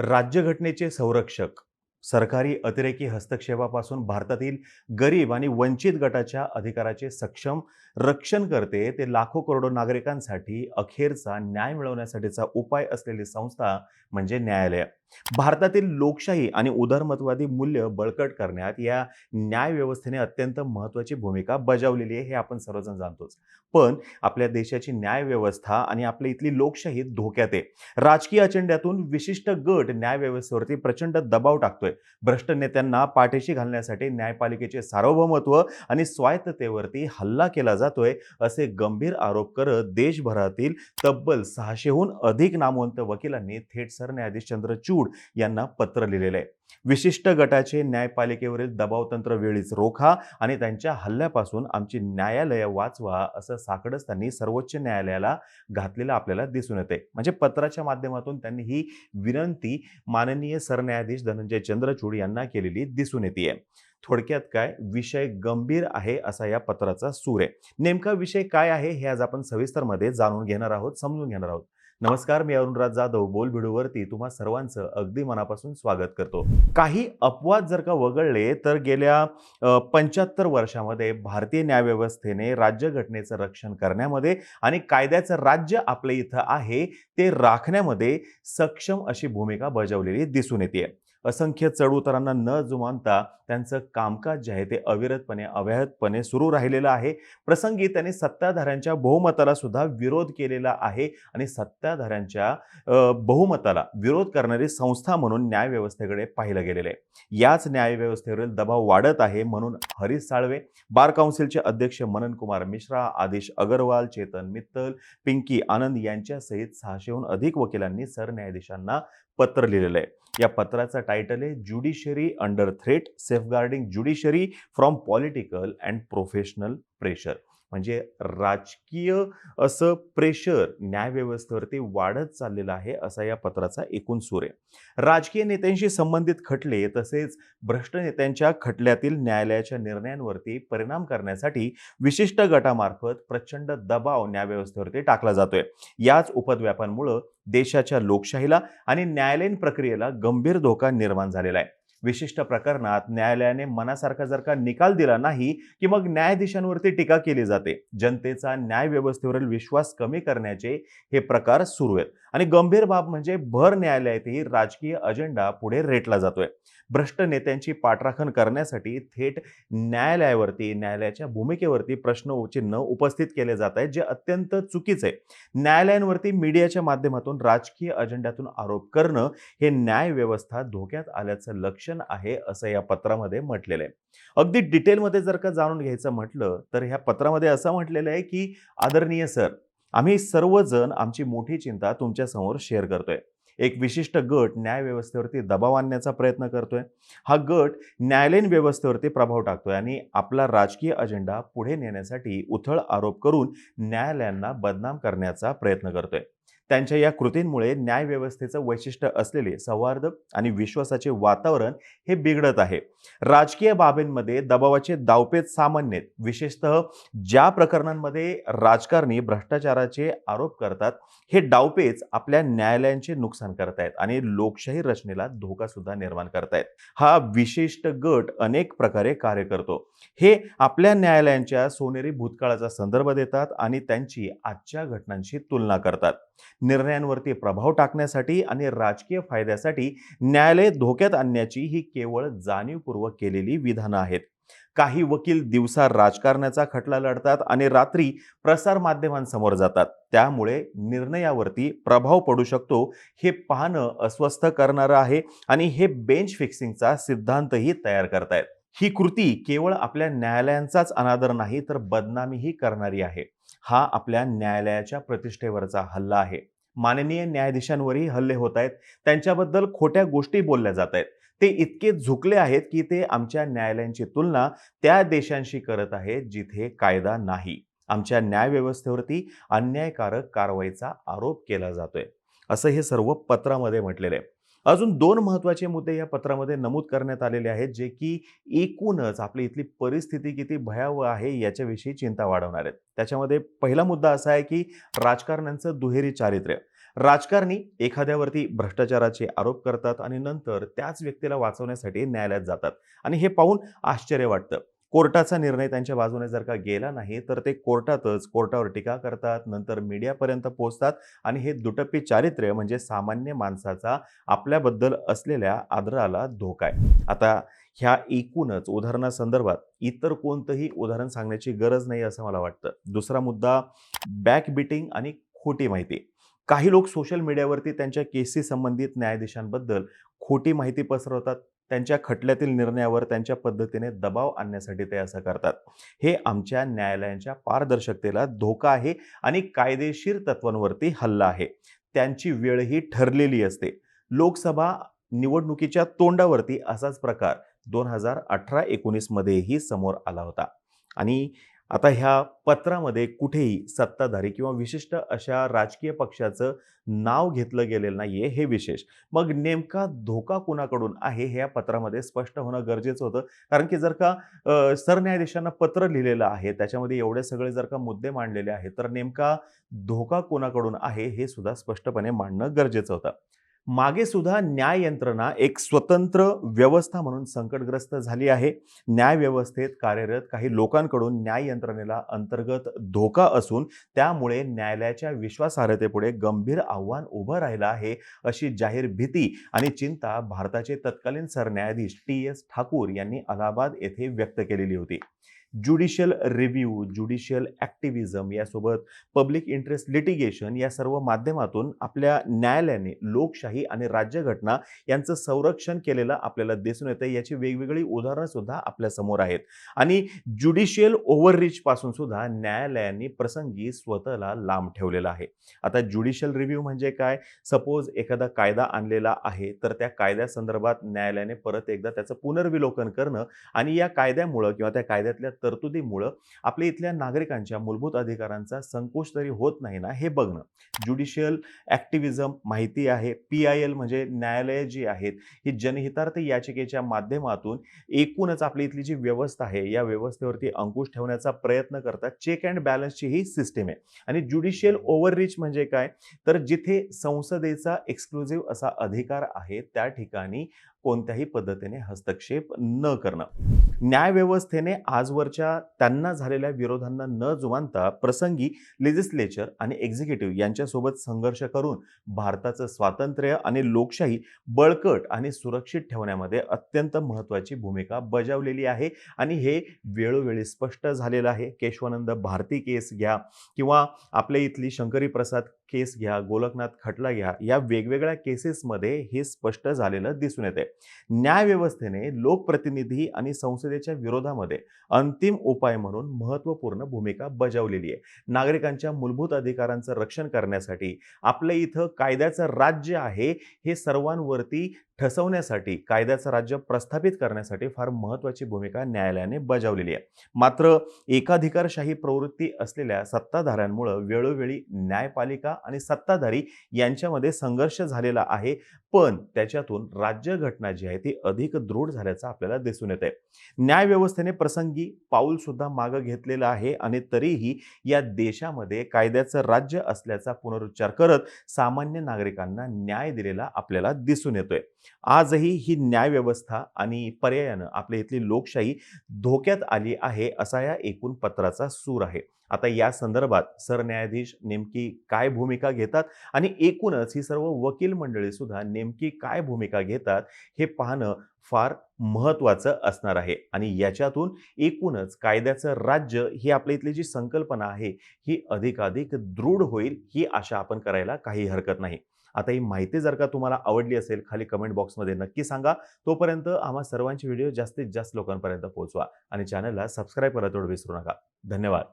राज्यघटनेचे संरक्षक सरकारी अतिरेकी हस्तक्षेपापासून भारतातील गरीब आणि वंचित गटाच्या अधिकाराचे सक्षम रक्षण करते ते लाखो करोडो नागरिकांसाठी अखेरचा न्याय मिळवण्यासाठीचा उपाय असलेली संस्था म्हणजे न्यायालय. भारतातील लोकशाही आणि उदारमतवादी मूल्य बळकट करण्यात या न्याय व्यवस्थेने अत्यंत महत्त्वाची भूमिका बजावलेली आहे हे आपण सर्वजण जाणतोच. पण आपल्या देशाची न्याय व्यवस्था आणि आपल्या इथली लोकशाही धोक्यात आहे. राजकीय अजेंड्यातून विशिष्ट गट न्यायव्यवस्थेवरती प्रचंड दबाव टाकतोय. भ्रष्ट नेत्यांना पाठीशी घालण्यासाठी न्यायपालिकेचे सार्वभौमत्व आणि स्वायत्ततेवरती हल्ला केला जातोय असे गंभीर आरोप करत देशभरातील तब्बल सहाशेहून अधिक नामवंत वकिलांनी थेट सरन्यायाधीश चंद्रचूड यांना पत्र लिहिलेलं आहे. विशिष्ट गटाचे न्यायपालिकेवरील दबावतंत्र वेळीच रोखा आणि त्यांच्या हल्ल्यापासून आमची न्यायालय वाचवा असं साकडच त्यांनी सर्वोच्च न्यायालयाला घातलेलं आपल्याला दिसून येते म्हणजे पत्राच्या माध्यमातून त्यांनी ही विनंती माननीय सरन्यायाधीश धनंजय चंद्रचूड यांना केलेली दिसून येते थोडक्यात काय? विषय गंभीर आहे असा या पत्राचा सूर आहे. नेमका विषय काय आहे हे आज आपण सविस्तरमध्ये जाणून घेणार आहोत समजून घेणार आहोत. नमस्कार मी अरुणराज जाधव बोल व्हिडिओवरती तुम्हा सर्वांचं अगदी मनापासून स्वागत करतो. काही अपवाद जर का वगळले तर गेल्या पंच्याहत्तर वर्षामध्ये भारतीय न्यायव्यवस्थेने राज्यघटनेचं रक्षण करण्यामध्ये आणि कायद्याचं राज्य आपल्या इथं आहे ते राखण्यामध्ये सक्षम अशी भूमिका बजावलेली दिसून येते असंख्य चढउतारांना न जुमानता त्यांचं कामकाज जे आहे ते अविरतपणे अव्याहतपणे सुरू राहिलेलं आहे. प्रसंगी त्यांनी सत्ताधाऱ्यांच्या बहुमताला सुद्धा विरोध केलेला आहे आणि सत्ताधाऱ्यांच्या बहुमताला विरोध करणारी संस्था म्हणून न्यायव्यवस्थेकडे पाहिलं गेलेलं आहे. याच न्यायव्यवस्थेवरील दबाव वाढत आहे म्हणून हरीश साळवे बार काउन्सिलचे अध्यक्ष मनन कुमार मिश्रा आदिश अगरवाल चेतन मित्तल पिंकी आनंद यांच्यासहित सहाशेहून अधिक वकिलांनी सरन्यायाधीशांना पत्र लिहिलेलं आहे. या पत्राचं टायटल आहे judiciary under threat safeguarding judiciary from political and professional pressure म्हणजे राजकीय असं प्रेशर न्यायव्यवस्थेवरती वाढत चाललेलं आहे असा या पत्राचा एकूण सूर आहे. राजकीय नेत्यांशी संबंधित खटले तसेच भ्रष्ट नेत्यांच्या खटल्यातील न्यायालयाच्या निर्णयांवरती परिणाम करण्यासाठी विशिष्ट गटामार्फत प्रचंड दबाव न्यायव्यवस्थेवरती टाकला जातोय. याच उपद्व्यापांमुळं देशाच्या लोकशाहीला आणि न्यायालयीन प्रक्रियेला गंभीर धोका निर्माण झालेला आहे. विशिष्ट प्रकरणात न्यायालयाने मनासारखा जर का निकाल दिला नाही की मग न्यायाधीशांवरती टीका केली जाते. जनतेचा न्याय व्यवस्थेवरील विश्वास कमी करण्याचे हे प्रकार सुरू आहेत. आणि गंभीर बाब म्हणजे भर न्यायालयातही राजकीय अजेंडा पुढे रेटला जातोय. भ्रष्ट नेत्यांची पाठराखण करण्यासाठी थेट न्यायालयावरती न्यायालयाच्या भूमिकेवरती प्रश्न चिन्ह उपस्थित केले जात आहेत जे अत्यंत चुकीचे आहे. न्यायालयांवरती मीडियाच्या माध्यमातून राजकीय अजेंड्यातून आरोप करणं हे न्यायव्यवस्था धोक्यात आल्याचं लक्षण आहे असं या पत्रामध्ये म्हटलेलं आहे. अगदी डिटेलमध्ये जर का जाणून घ्यायचं म्हटलं तर ह्या पत्रामध्ये असं म्हटलेलं आहे की आदरणीय सर आम्ही सर्वजण आमची मोठी चिंता तुमच्यासमोर शेअर करतोय. एक विशिष्ट गट न्याय व्यवस्थेवरती दबाव आणण्याचा प्रयत्न करतोय. हा गट न्यायालयीन व्यवस्थेवरती प्रभाव टाकतोय आणि आपला राजकीय अजेंडा पुढे नेण्यासाठी उथळ आरोप करून न्यायालयांना बदनाम करण्याचा प्रयत्न करतोय. त्यांच्या या कृतींमुळे न्यायव्यवस्थेचं वैशिष्ट्य असलेले सौहार्द आणि विश्वासाचे वातावरण हे बिघडत आहे. राजकीय बाबींमध्ये दबावाचे दावपेच सामान्य आहेत. विशेषतः ज्या प्रकरणांमध्ये राजकारणी भ्रष्टाचाराचे आरोप करतात हे डावपेच आपल्या न्यायालयांचे नुकसान करतायत आणि लोकशाही रचनेला धोका सुद्धा निर्माण करतायत. हा विशिष्ट गट अनेक प्रकारे कार्य करतो. हे आपल्या न्यायालयांच्या सोनेरी भूतकाळाचा संदर्भ देतात आणि त्यांची आजच्या घटनांशी तुलना करतात. निर्णयांवरती प्रभाव टाकण्यासाठी आणि राजकीय फायद्यासाठी न्यायालय धोक्यात आणण्याची ही केवळ जाणीवपूर्वक केलेली विधानं आहेत. काही वकील दिवसा राजकारणाचा खटला लढतात आणि रात्री प्रसार माध्यमांसमोर जातात. त्यामुळे निर्णयावरती प्रभाव पडू शकतो हे पाहणं अस्वस्थ करणारं आहे आणि हे बेंच फिक्सिंगचा सिद्धांतही तयार करतायत. ही कृती केवळ आपल्या न्यायालयांचाच अनादर नाही तर बदनामीही करणारी आहे. हा आपल्या न्यायालयाच्या प्रतिष्ठेवरचा हल्ला आहे. माननीय न्यायाधीशांवरही हल्ले होत आहेत. त्यांच्याबद्दल खोट्या गोष्टी बोलल्या जात आहेत. ते इतके झुकले आहेत की ते आमच्या न्यायालयांची तुलना त्या देशांशी करत आहेत जिथे कायदा नाही. आमच्या न्यायव्यवस्थेवरती अन्यायकारक कारवाईचा आरोप केला जातोय. असं हे सर्व पत्रामध्ये म्हटलेलं आहे. अजून दोन महत्त्वाचे मुद्दे या पत्रामध्ये नमूद करण्यात आलेले आहेत जे की एकूणच आपली इथली परिस्थिती किती भयावह आहे याच्याविषयी चिंता वाढवणार आहेत. त्याच्यामध्ये पहिला मुद्दा असा आहे की राजकारण्यांचं दुहेरी चारित्र्य. राजकारणी एखाद्यावरती भ्रष्टाचाराचे आरोप करतात आणि नंतर त्याच व्यक्तीला वाचवण्यासाठी न्यायालयात जातात. आणि हे पाहून आश्चर्य वाटतं. कोर्टाचा निर्णय त्यांच्या बाजूने जर का गेला नाही तर ते कोर्टातच कोर्टावर टीका करतात नंतर मीडियापर्यंत पोहोचतात आणि हे दुटप्पी चारित्र्य म्हणजे सामान्य माणसाचा आपल्याबद्दल असलेल्या आदराला धोका आहे. आता ह्या एकूणच उदाहरणासंदर्भात इतर कोणतंही उदाहरण सांगण्याची गरज नाही असं मला वाटतं. दुसरा मुद्दा बॅक बिटिंग आणि खोटी माहिती. काही लोक सोशल मीडियावरती त्यांच्या केसी संबंधित न्यायाधीशांबद्दल खोटी माहिती पसरवतात. त्यांच्या खटल्यातील निर्णयावर त्यांच्या पद्धतीने दबाव आणण्यासाठी ते असं करतात. हे आमच्या न्यायालयांच्या पारदर्शकतेला धोका आहे आणि कायदेशीर तत्वांवरती हल्ला आहे. त्यांची वेळ ही ठरलेली असते. लोकसभा निवडणुकीच्या तोंडावरती असाच प्रकार दोन हजार अठरा एकोणीसमध्येही समोर आला होता. आणि आता ह्या पत्रामध्ये कुठेही सत्ताधारी किंवा विशिष्ट अशा राजकीय पक्षाचं नाव घेतलं गेलेलं नाहीये हे विशेष. मग नेमका धोका कुणाकडून आहे हे या पत्रामध्ये स्पष्ट होणं गरजेचं होतं. कारण की जर का सरन्यायाधीशांना पत्र लिहिलेलं आहे त्याच्यामध्ये एवढे सगळे जर का मुद्दे मांडलेले आहेत तर नेमका धोका कोणाकडून आहे हे सुद्धा स्पष्टपणे मांडणं गरजेचं होतं. मागे सुद्धा न्याय यंत्रणा एक स्वतंत्र व्यवस्था म्हणून संकटग्रस्त झाली आहे. न्याय व्यवस्थेत कार्यरत काही लोकांकडून न्याय यंत्रणेला अंतर्गत धोका असून त्यामुळे न्यायालयाच्या विश्वासार्हतेपुढे गंभीर आव्हान उभं राहिलं आहे अशी जाहीर भीती आणि चिंता भारताचे तत्कालीन सरन्यायाधीश टी एस ठाकूर यांनी अलाहाबाद येथे व्यक्त केलेली होती. ज्युडिशियल रिव्ह्यू ज्युडिशियल ॲक्टिव्हिझम यासोबत पब्लिक इंटरेस्ट लिटिगेशन या सर्व माध्यमातून आपल्या न्यायालयाने लोकशाही आणि राज्यघटना यांचं संरक्षण केलेलं आपल्याला दिसून येतं याची वेगवेगळी उदाहरणं सुद्धा आपल्यासमोर आहेत. आणि ज्युडिशियल ओव्हररीच पासून सुद्धा न्यायालयांनी प्रसंगी स्वतःला लांब ठेवलेलं आहे. आता ज्युडिशियल रिव्ह्यू म्हणजे काय? सपोज एखादा कायदा आणलेला आहे तर त्या कायद्यासंदर्भात न्यायालयाने परत एकदा त्याचं पुनर्विलोकन करणं आणि या कायद्यामुळं किंवा त्या कायद्यातल्या तरतुदीमुळं आपल्या इथल्या नागरिकांच्या मूलभूत अधिकारांचा संकोच तरी होत नाही ना हे बघणं. ज्युडिशियल ॲक्टिव्हिझम माहिती आहे. पी आय एल म्हणजे न्यायालयं जी आहेत ही जनहितार्थ याचिकेच्या माध्यमातून एकूणच आपली इथली जी व्यवस्था आहे या व्यवस्थेवरती अंकुश ठेवण्याचा प्रयत्न करतात. चेक अँड बॅलन्सची ही सिस्टीम आहे. आणि ज्युडिशियल ओव्हररीच म्हणजे काय? तर जिथे संसदेचा एक्सक्लुझिव्ह असा अधिकार आहे त्या ठिकाणी कोणत्याही पद्धतीने हस्तक्षेप न करणं. न्यायव्यवस्थेने आजवरच्या त्यांना झालेल्या विरोधांना न जुमानता प्रसंगी लेजिस्लेचर आणि एक्झिक्युटिव्ह यांच्यासोबत संघर्ष करून भारताचं स्वातंत्र्य आणि लोकशाही बळकट आणि सुरक्षित ठेवण्यामध्ये अत्यंत महत्त्वाची भूमिका बजावलेली आहे. आणि हे वेळोवेळी स्पष्ट झालेलं आहे. केशवानंद भारती केस घ्या किंवा आपल्या इथली शंकरी प्रसाद केस घ्या गोलकनाथ खटला घ्या या वेगवेगळ्या केसेसमध्ये हे स्पष्ट झालेलं दिसून येते न्यायव्यवस्थेने लोकप्रतिनिधी आणि संसदेच्या विरोधामध्ये अंतिम उपाय म्हणून महत्त्वपूर्ण भूमिका बजावलेली आहे. नागरिकांच्या मूलभूत अधिकारांचं रक्षण करण्यासाठी आपल्या इथं कायद्याचं राज्य आहे हे सर्वांवरती ठसवण्यासाठी कायद्याचं राज्य प्रस्थापित करण्यासाठी फार महत्त्वाची भूमिका न्यायालयाने बजावलेली आहे. मात्र एकाधिकारशाही प्रवृत्ती असलेल्या सत्ताधाऱ्यांमुळं वेळोवेळी न्यायपालिका आणि सत्ताधारी यांच्यामध्ये संघर्ष झालेला आहे. पण त्याच्यातून राज्यघटना जी आहे ती अधिक दृढ झाल्याचं आपल्याला दिसून येते न्यायव्यवस्थेने प्रसंगी पाऊल सुद्धा मागं घेतलेलं आहे आणि तरीही या देशामध्ये कायद्याचं राज्य असल्याचा पुनरुच्चार करत सामान्य नागरिकांना न्याय दिलेला आपल्याला दिसून येतोय. आजही ही न्यायव्यवस्था आणि पर्यायानं आपल्या इथली लोकशाही धोक्यात आली आहे असा या एकूण पत्राचा सूर आहे. आता या संदर्भात सरन्यायाधीश नेमकी काय भूमिका घेतात? आणि एकूणच ही सर्व वकील मंडळी सुद्धा नेमकी काय भूमिका घेतात? हे पाहणं फार महत्त्वाचं असणार आहे. आणि याच्यातून एकूणच कायद्याचं राज्य ही आपल्या इथली जी संकल्पना आहे ही अधिकाधिक दृढ होईल ही आशा आपण करायला काही हरकत नाही. आता ही माहिती जर का तुम्हाला आवडली असेल खाली कमेंट बॉक्समध्ये नक्की सांगा. तोपर्यंत आम्हा सर्वांचे व्हिडिओ जास्तीत जास्त लोकांपर्यंत पोहोचवा. आणि चॅनलला सबस्क्राईब करायला तेवढं विसरू नका. धन्यवाद.